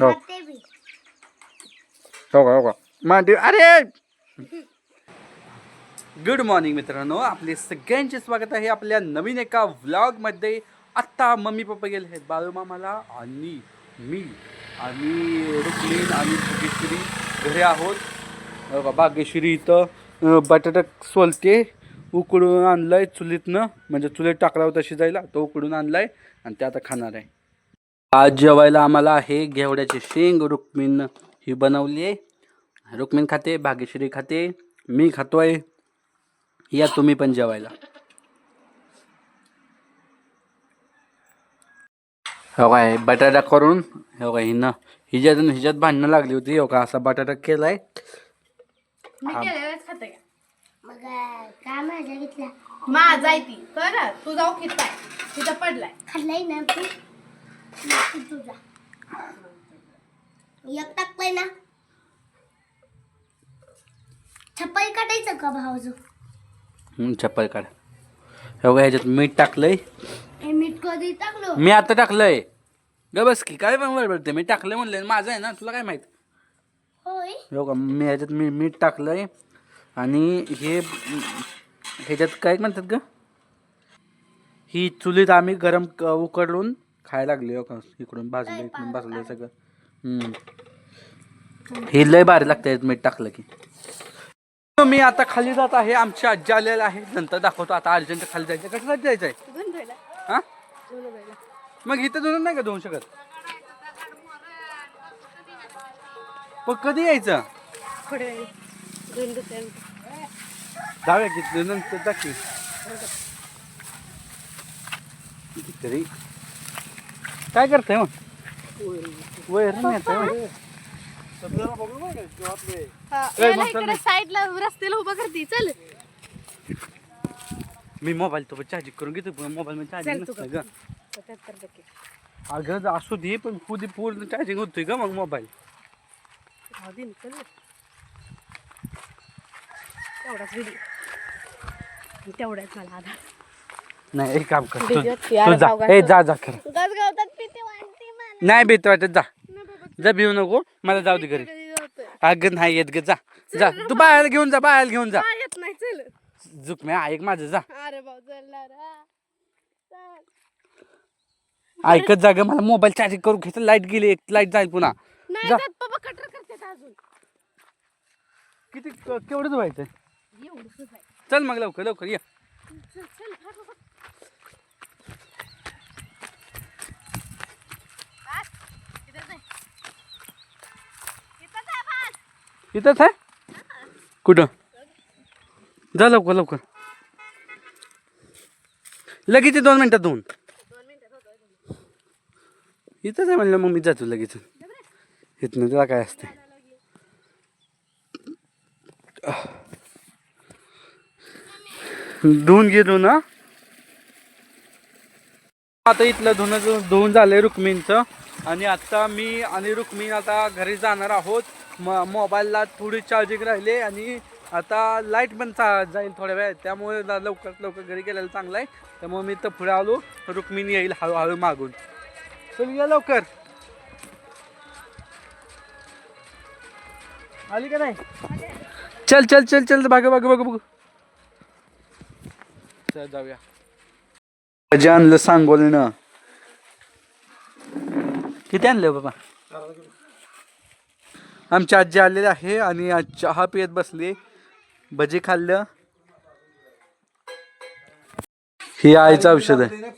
हो हो का हो का मांडी अरे! गुड मॉर्निंग मित्रांनो. आपले सगळ्यांचे स्वागत आहे आपल्या नवीन एका व्लॉगमध्ये आत्ता मम्मी पप्पा गेले आहेत बाळूमामाला आणि मी. आणि रुक्मिण आणि भाग्यश्री घरी आहोत. हो का, भाग्यश्री इथं बटाटा सोलते उकडून आणलाय चुलीतनं. म्हणजे चुलीत टाकला होता शिजायला तो उकडून आणलाय आणि ते आता खाणार आहे. आज जेवायला आम्हाला आहे घेवड्याची शेंग रुक्मिण ही बनवली आहे. रुक्मिण खाते भाग्यश्री खाते मी खातोय. या तुम्ही पण जेवायला. हो काय बटाटा करून हो काय हिनं हिच्यात हिच्यात भांडणं लागली होती हो का असा बटाटा केलाय. मग काय माझ्या घेतला माझा आहे ती. कर तू जाऊ खिताय. तिथं पडलाय. खाल्लाय ना तू? एक टाकलाय ना. छप्पाई काढायचं का भाऊजू चप्पल काढ. हो ह्याच्यात मीठ टाकलंय. हे मीठ कधी टाकलो? मी आता टाकलंय. ग बस की काय पण बडबडते मी टाकलंय म्हणलं माझं आहे ना तुला काय माहीत? होय. हो का मी ह्याच्यात मी मीठ टाकलंय. आणि हे ह्याच्यात काय म्हणतात ग? ही चुलीत आम्ही गरम उकडून खायला लागली हो इकडून भाजलं इकडून भाजलं सगळं. हम्म. हे लय भारी लागतं मीठ टाकलं की. मी आता खाली जात आहे आमची आजी आलेला आहे. नंतर दाखवतो आता अर्जंट खाली जायचं कशासाठी जायचं आहे धुवून हा? धुवून मग इथं धुणं नाही का धुवू शकत? मग कधी यायचं? धुवून जाऊया की नंतर जा की? तरी. काय करताय मग? वैर नाही मग चल इकडे ना. साईडला रस्त्याला उभं करते. चल. मी मोबाईल तो चार्जिंग करून घेतो पण मोबाईल मध्ये चार्जिंग चल तू नसतं. ग. सत्याहत्तर टक्के अगं असू दे पण पुढे पूर्ण चार्जिंग होतोय का मग मोबाईल. राहू दे ना, चल. ना. तेवढाच व्हिडिओ तेवढाच मला आधार. नाही एक काम कर. तू जा. ए जा जा खरं. उगाच गावतात पिते वाटते मला. नाही भीती वाटत जा. जा भिऊ नको. मला जाऊ दे घरी. अगं नाही येत ग जा. जा. तू बाहेर घेऊन जा बाहेर घेऊन जा. येत नाही चल. झुक मी ऐक माझं जा. अरे भाऊ. ऐकत जा ग मला मोबाईल चार्जिंग करून घ्यायचं लाइट गेली एक लाइट जाईल पुन्हा. नाही जा. जात बाबा कटर करते अजून. किती केवढंच व्हायचं एवढंच आहे चल मग लवकर लवकर ये. चल चल फाट, फाट. फाट. इथं जाय. इथं जाय, फाट. इथंच आहे? कुठं? जा लवकर लवकर. लगेच दोन मिनटात दोन इथंच आहे म्हणलं मग मी जातो लगेच. इथनं त्याला काय असते धुवून घे धुवून आता इथलं धुणं धुवून झालंय रुक्मिणीचं. आणि आता मी आणि रुक्मिण आता घरी जाणार आहोत. म मोबाईलला थोडी चार्जिंग राहिले आणि आता लाइट पण चा जाईल थोड्या वेळ त्यामुळे लवकरात लवकर घरी गेलेलं चांगलं आहे. त्यामुळे मी तर पुढे आलो रुक्मिणी येईल हळूहळू मागून. चल या लवकर. आली का नाही? चल चल चल चल बघ बघ बघ बघ चल जाऊया. जे आणलं सांगोलनं. किती आणलं बाबा? आमची आजी आलेली आहे आणि आज चहा पियत बसली. भजी खाल्लं. ही आईचं औषध आहे.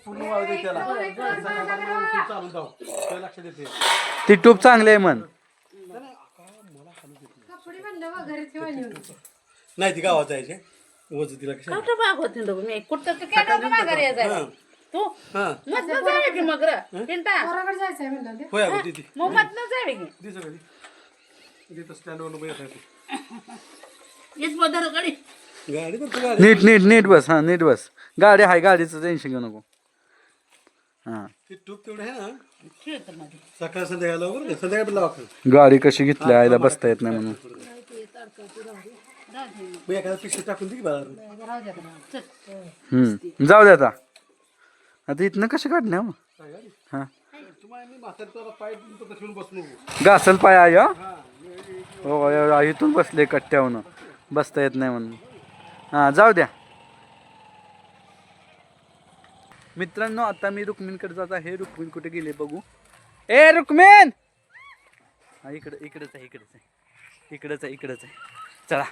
ती टूप चांगली आहे म्हण. नाही ती गावात जायचे. वज तिला कशा कुठं माग होते ना मी कुठं तर काय नव्हतं माघारी यायचं. तू हा? मधनं जावे की मग रं. पिंटा होय अगं ती ती मग मधनं जावे की? ती सगळी तिथं स्टँडवर उभं येत हेच बदल गडी. गाडी पण तू गाडी. नीट नीट नीट बस हा नीट बस. गाडी आहे गाडीचं टेन्शन घेऊ नको. हा. ती टूप तेवढं आहे ना? खेळतं मध्ये. सकाळ संध्याकाळला बरं का? संध्याकाळ पण लावा खाली. गाडी कशी घेतली आईला बसता येत नाही म्हणून. मग एखादा टाकून दे की बाहेर राहू द्या. चल. हम्म. जाऊ दे आता. आता इथनं कसं काढणे मग? हा. घासल पाय आय हो? इथून बसले कट्ट्याहून बसता येत नाही म्हणून. हां जाऊ द्या. मित्रांनो आता मी रुक्मिणकडे जात आहे. रुक्मिण कुठे गेले बघू. ए रुक्मिण! हा इकडं इकडंच आहे इकडंच आहे. इकडंच आहे इकडंच आहे. चला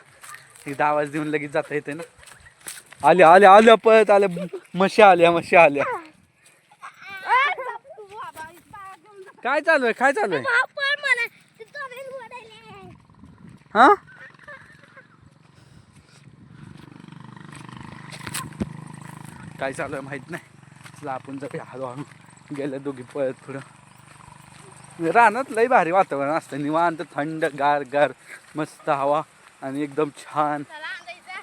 एकदा आवाज देऊन लगेच जाता येते ना. आल्या आल्या आल्या पळत आल्या. म्हशी आल्या म्हशी आल्या. काय चालू आहे? काय चालू आहे. हा? काय चालू आहे माहीत नाही. चला आपण जर हळूहळू. गेल्या दोघी पळत पुढं. रानात लय भारी वातावरण असतं. निवांत थंड गार गार मस्त हवा आणि एकदम छान चला अंगाईचा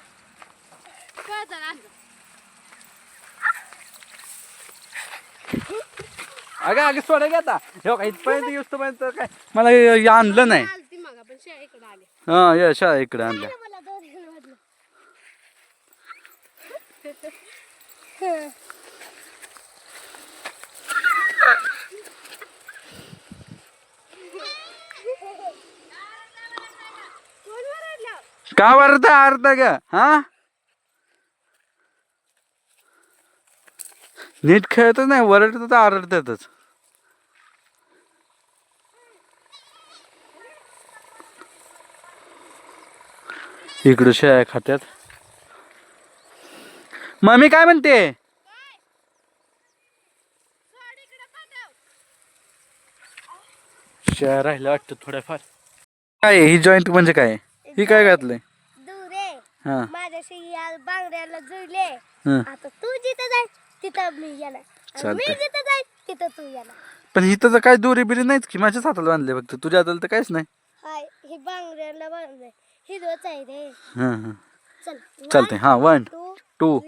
कळ चला अंग. अगं अगं सोडा घ्या आता. हे बघा इथपर्यंत काय? मला हे- हे आणलं नाही. आलती मग आपण शेळ्या इकडे आले. हा या शाळा इकडे आणल्या. मला दोन वाजलं. का वरता अर्धा ग? हा? नीट खेळतच नाही वरडत तर आरडतातच इकडं शेळ्या खात्यात. मम्मी काय म्हणते? शेळ्या राहिल्या वाटतं थोड्याफार. काय ही जॉईंट म्हणजे काय? ही काय घातलंय? दुरे. हा. माझ्याशी बांगड्याला जुळले. हं. आता तू जिथं जाय तिथं मी येणार. मी चालतंय. जिथं जाय तिथं तू येणार. पण इथं तर काय दोरी बिरी नाहीच की माझ्याच हाताला बांधले फक्त. तुझ्या हाताला तर काहीच नाही. हाय हे बांगड्याला बांधलंय. आहे रे. हां हां. चल चालतंय. हां वन टू टू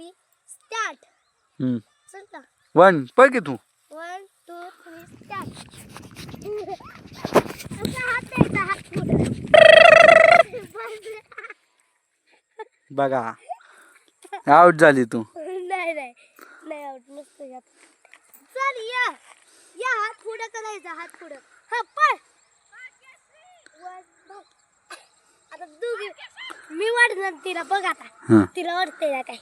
स्टार्ट हम्म. चल ना. वन पळ की तू. वन टू थ्री स्टार्ट असा हात द्यायचा हात पुढे? बघा. आउट झाली तू. यात. चल या. या हात पुढं करायचा हात पुढं. हा पळ. आता दोघी मी वाढणार तिला बघ आता. तिला वाढते ना काय.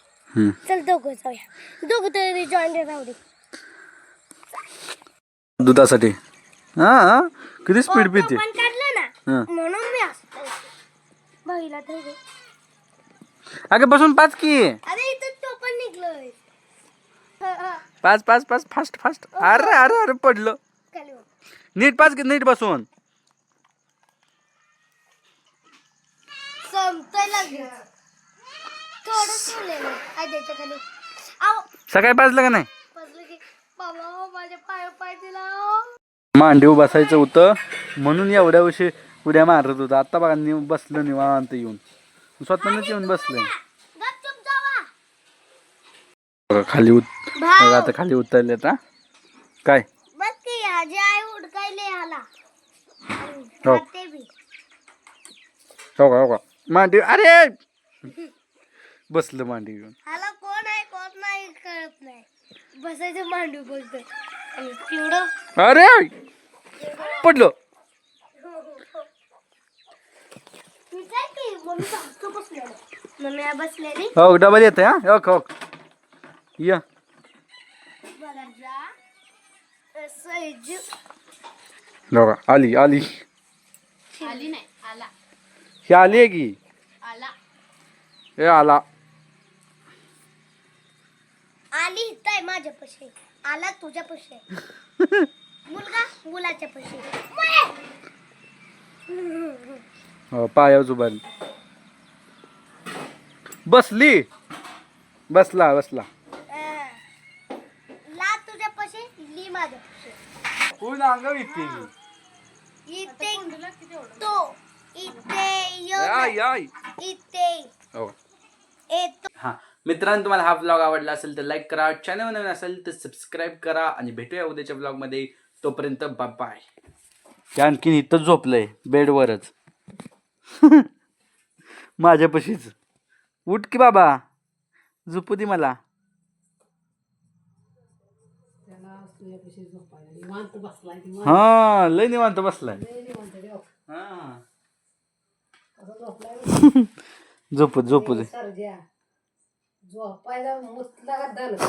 चल दोघं जाऊया. दोघं तरी जॉईन राहू दे. दुधासाठी. हां किती स्पीड हो, पिते. पण काढलं ना म्हणून मी असतो तर. अगं बसून पाच की. अरे इथं टोपण निघलोय. पाच पाच पाच फास्ट फास्ट. अरे अरे अरे पडलं. नीट पाच की नीट बसून सकाळी पाचलं का नाही? बसलं मांडीव बसायचं होतं. म्हणून एवढ्या वर्षी उड्या मारत होतं. आता बघा बसलं निवांत येऊन. स्वतःच येऊन बघा खाली उत बघा आता खाली उतरले आता काय? बस की आजी आई उडकायले आला हो. ते बी. हो का हो का? मांडी अरे! बसलं मांडी घेऊन. हाला कोण आहे कोण नाही कळत नाही. बसायचं मांडू बोलतोय आणि पिवडं अरे! पडलो. हो डबल येते हा. हो हो. या. बघा आली आली. आली नाही आला. ही आली आहे की? आला. हे आला. आली इथं आहे माझ्या पशी. आला तुझ्या पशी. मुलगा मुलाच्या पशी. हो पायावर उभारली बसली. बसला बसला ला तुझ्या पशी ली माझ्या पशी कोण अंगाव इथे इथे तो इथे यो आय आय इथे हो. येतो. हां. मित्रांनो तुम्हाला हा ब्लॉग आवडला असेल तर लाईक करा. चॅनल नवीन असेल तर सबस्क्राईब करा आणि भेटूया उद्याच्या ब्लॉगमध्ये तोपर्यंत बाय त्या आणखीन इथंच झोपलंय बेडवरच. माझ्यापाशीच. उठ की बाबा. झोपू दे मला त्याला तुझ्यापाशी झोपायला निवांत बसलाय निवांत हा लय निवांत बसलाय. हो. हा. झोपू झोपू झोपायला